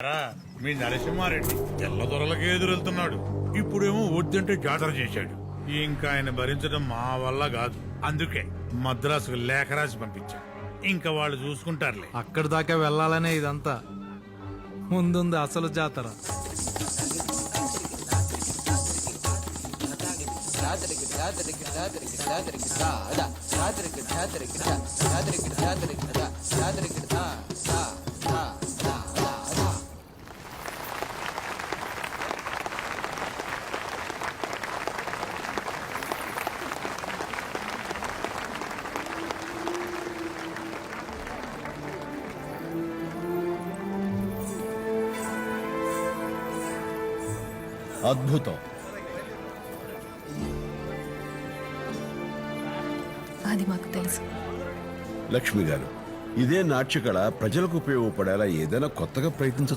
రా, మీ నరసింహారెడ్డి తెల్ల దొరలకే ఎదురెళ్తున్నాడు ఇప్పుడేమో వద్దంటే జాతర చేశాడు ఇంకా ఆయన భరించడం మా వల్ల కాదు అందుకే మద్రాసుకు లేఖ రాసి పంపించా ఇంకా వాళ్ళు చూసుకుంటారులే అక్కడి దాకా వెళ్ళాలనే ఇదంతా ముందుంది అసలు జాతర అద్భుతం. అది మాకు తెలుసు. లక్ష్మి గారు ఇదే నాట్యకళ ప్రజలకు ఉపయోగపడేలా ఏదైనా కొత్తగా ప్రయత్నించ